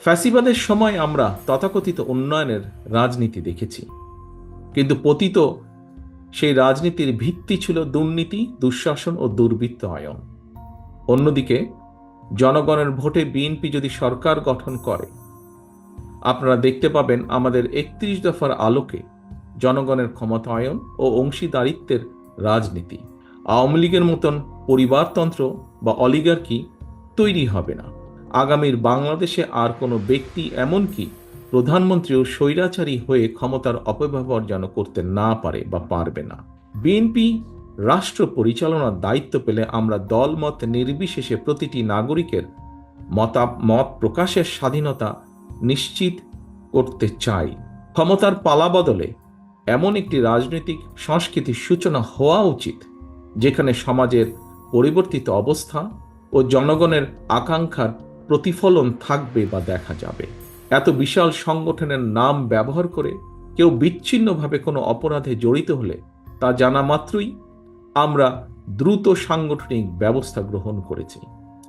ফ্যাসিবাদের সময় আমরা তথাকথিত উন্নয়নের রাজনীতি দেখেছি। কিন্তু পতিত সেই রাজনীতির ভিত্তি ছিল দুর্নীতি, দুঃশাসন ও দুর্বৃত্তায়ন অন্যদিকে, জনগণের ভোটে বিএনপি যদি সরকার গঠন করে, আপনারা দেখতে পাবেন আমাদের একত্রিশ দফার আলোকে জনগণের ক্ষমতায়ন ও অংশীদারিত্বের রাজনীতি। আওয়ামী লীগের মতন পরিবারতন্ত্র বা অলিগার্কি তৈরি হবে না। আগামীর বাংলাদেশে আর কোনো ব্যক্তি এমনকি প্রধানমন্ত্রীও স্বৈরাচারী হয়ে ক্ষমতার অপব্যবহার যেন করতে না পারে বা পারবে না। বিএনপি রাষ্ট্র পরিচালনার দায়িত্ব পেলে আমরা দলমত নির্বিশেষে প্রতিটি নাগরিকের মতা মত প্রকাশের স্বাধীনতা নিশ্চিত করতে চাই। ক্ষমতার পালা বদলে এমন একটি রাজনৈতিক সংস্কৃতির সূচনা হওয়া উচিত, যেখানে সমাজের পরিবর্তিত অবস্থা ও জনগণের আকাঙ্ক্ষার প্রতিফলন থাকবে বা দেখা যাবে। এত বিশাল সংগঠনের নাম ব্যবহার করে কেউ বিচ্ছিন্নভাবে কোনো অপরাধে জড়িত হলে তা জানা মাত্রই আমরা দ্রুত সাংগঠনিক ব্যবস্থা গ্রহণ করেছি।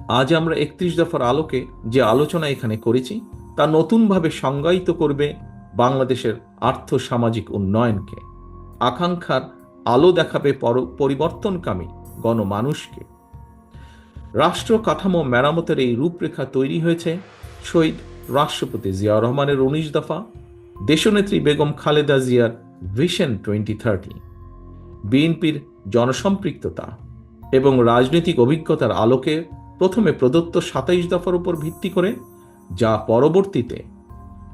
আজ আমরা একত্রিশ দফার আলোকে যে আলোচনা এখানে করেছি, তা নতুনভাবে সংজ্ঞায়িত করবে বাংলাদেশের আর্থ সামাজিক উন্নয়নকে। আকাঙ্ক্ষার আলো দেখাবে পর- পরিবর্তনকামী গণমানুষকে। রাষ্ট্র কাঠামো মেরামতের এই রূপরেখা তৈরি হয়েছে শহীদ রাষ্ট্রপতি জিয়া রহমানের উনিশ দফা, দেশনেত্রী বেগম খালেদা জিয়ার ভিশন টোয়েন্টি থার্টি, বিএনপির জনসম্পৃক্ততা এবং রাজনৈতিক অভিজ্ঞতার আলোকে প্রথমে প্রদত্ত সাতাইশ দফার উপর ভিত্তি করে, যা পরবর্তীতে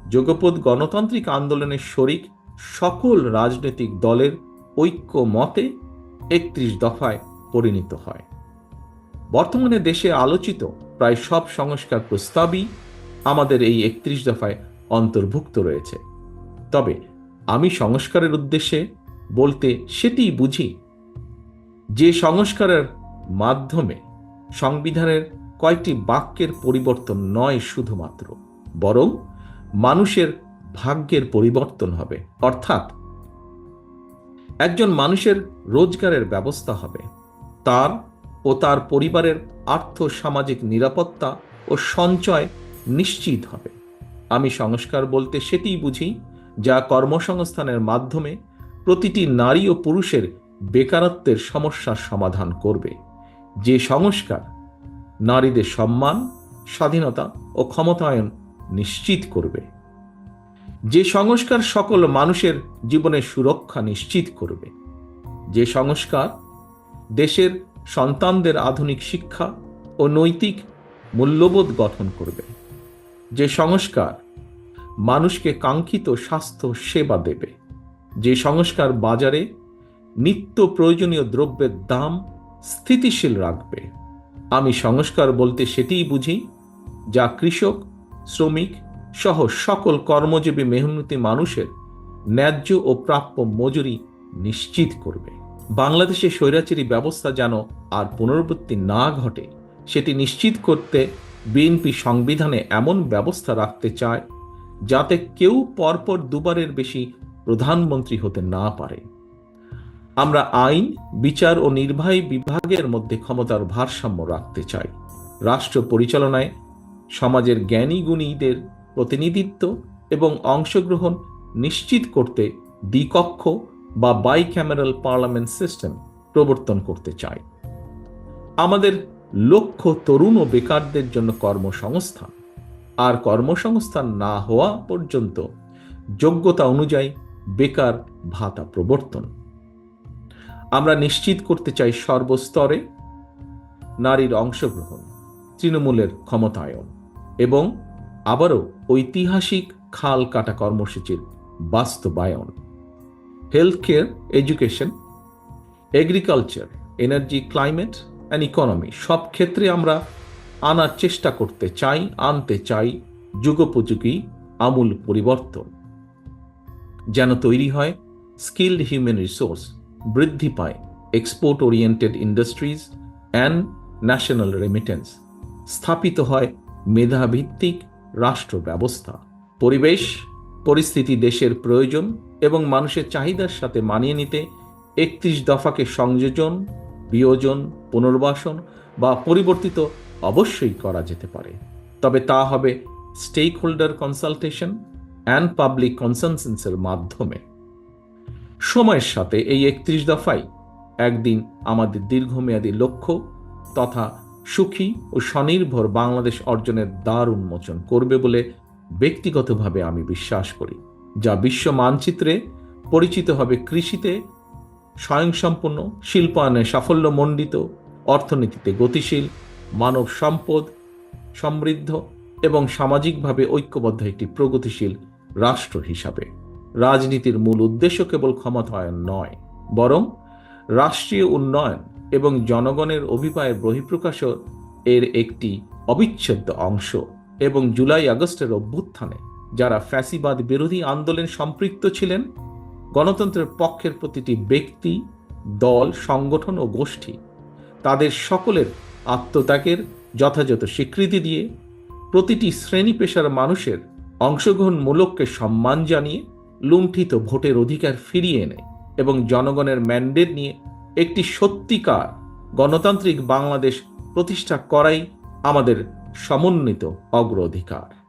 যোগপথ গণতান্ত্রিক আন্দোলনের শরিক সকল রাজনৈতিক দলের ঐক্য মতে একত্রিশ দফায় পরিণত হয়। বর্তমানে দেশে আলোচিত প্রায় সব সংস্কার প্রস্তাবই আমাদের এই একত্রিশ দফায় অন্তর্ভুক্ত রয়েছে। তবে আমি সংস্কারের উদ্দেশ্যে বলতে সেটি বুঝি, যে সংস্কারের মাধ্যমে সংবিধানের কয়েকটি বাক্যের পরিবর্তন নয় শুধুমাত্র, বরং মানুষের ভাগ্যের পরিবর্তন হবে। অর্থাৎ একজন মানুষের রোজগারের ব্যবস্থা হবে, তার ও তার পরিবারের আর্থ সামাজিক নিরাপত্তা ও সঞ্চয় নিশ্চিত হবে। আমি সংস্কার বলতে সেটিই বুঝি যা কর্মসংস্থানের মাধ্যমে প্রতিটি নারী ও পুরুষের বেকারত্বের সমস্যার সমাধান করবে। যে সংস্কার নারীদের সম্মান, স্বাধীনতা ও ক্ষমতায়ন নিশ্চিত করবে। যে সংস্কার সকল মানুষের জীবনের সুরক্ষা নিশ্চিত করবে। যে সংস্কার দেশের সন্তানদের আধুনিক শিক্ষা ও নৈতিক মূল্যবোধ গঠন করবে। যে সংস্কার মানুষকে কাঙ্ক্ষিত স্বাস্থ্য সেবা দেবে, যে সংস্কার বাজারে নিত্য প্রয়োজনীয় দ্রব্যের দাম স্থিতিশীল রাখবে। আমি সংস্কার বলতে সেটিই বুঝি যা কৃষক, শ্রমিক সহ সকল কর্মজীবী মেহনতি মানুষের ন্যায্য ও প্রাপ্য মজুরি নিশ্চিত করবে। বাংলাদেশে স্বৈরাচারী ব্যবস্থা যেন আর পুনরাবৃত্তি না ঘটে, সেটি নিশ্চিত করতে বিএনপি সংবিধানে এমন ব্যবস্থা রাখতে চায় যাতে কেউ পরপর দুবারের বেশি প্রধানমন্ত্রী হতে না পারে। আমরা আইন, বিচার ও নির্বাহী বিভাগের মধ্যে ক্ষমতার ভারসাম্য রাখতে চাই। রাষ্ট্র পরিচালনায় সমাজের জ্ঞানী গুণীদের প্রতিনিধিত্ব এবং অংশগ্রহণ নিশ্চিত করতে দ্বিকক্ষ বা বাই ক্যামেরাল পার্লামেন্ট সিস্টেম প্রবর্তন করতে চাই আমাদের লক্ষ্য তরুণ ও বেকারদের জন্য কর্মসংস্থান। আর কর্মসংস্থান না হওয়া পর্যন্ত যোগ্যতা অনুযায়ী বেকার ভাতা প্রবর্তন। আমরা নিশ্চিত করতে চাই সর্বস্তরে নারীর অংশগ্রহণ, তৃণমূলের ক্ষমতায়ন এবং আবারও ঐতিহাসিক খাল কাটা কর্মসূচির বাস্তবায়ন। Health care education agriculture energy climate and economy সব ক্ষেত্রে আমরা আনার চেষ্টা করতে চাই, আনতে চাই যুগোপযোগী, আমূল পরিবর্তন। যেন তৈরি হয় স্কিল্ড হিউম্যান রিসোর্স বৃদ্ধি পায় export oriented industries and national remittance স্থাপিত হয় মেধাভিত্তিক রাষ্ট্র ব্যবস্থা পরিবেশ পরিস্থিতি দেশের প্রয়োজন এবং মানুষের চাহিদার সাথে মানিয়ে নিতে একত্রিশ দফাকে সংযোজন, বিয়োজন, পুনর্বাসন বা পরিবর্তিত অবশ্যই করা যেতে পারে। তবে তা হবে stakeholder consultation and public কনসেনসেন্সের মাধ্যমে। সময়ের সাথে এই একত্রিশ দফাই একদিন আমাদের দীর্ঘমেয়াদী লক্ষ্য তথা সুখী ও স্বনির্ভর বাংলাদেশ অর্জনের দ্বার উন্মোচন করবে বলে ব্যক্তিগতভাবে আমি বিশ্বাস করি। যা বিশ্ব মানচিত্রে পরিচিত হবে কৃষিতে স্বয়ংসম্পূর্ণ, শিল্পায়নে সাফল্যমণ্ডিত, অর্থনীতিতে গতিশীল, মানব সম্পদ, সমৃদ্ধ এবং সামাজিকভাবে ঐক্যবদ্ধ একটি প্রগতিশীল রাষ্ট্র হিসাবে। রাজনীতির মূল উদ্দেশ্য কেবল ক্ষমতায়ন নয়, বরং রাষ্ট্রীয় উন্নয়ন এবং জনগণের অভিপ্রায়ের বহিঃপ্রকাশও এর একটি অবিচ্ছেদ্য অংশ। এবং জুলাই আগস্টের অভ্যুত্থানে যারা ফ্যাসিবাদ বিরোধী আন্দোলন সম্পৃক্ত ছিলেন, গণতন্ত্রের পক্ষের প্রতিটি ব্যক্তি, দল, সংগঠন ও গোষ্ঠী তাদের সকলের আত্মত্যাগের যথাযথ স্বীকৃতি দিয়ে প্রতিটি শ্রেণি পেশার মানুষের অংশগ্রহণমূলককে সম্মান জানিয়ে লুণ্ঠিত ভোটের অধিকার ফিরিয়ে এনে এবং জনগণের ম্যান্ডেট নিয়ে একটি সত্যিকার গণতান্ত্রিক বাংলাদেশ প্রতিষ্ঠা করাই আমাদের সমন্বিত অগ্রাধিকার।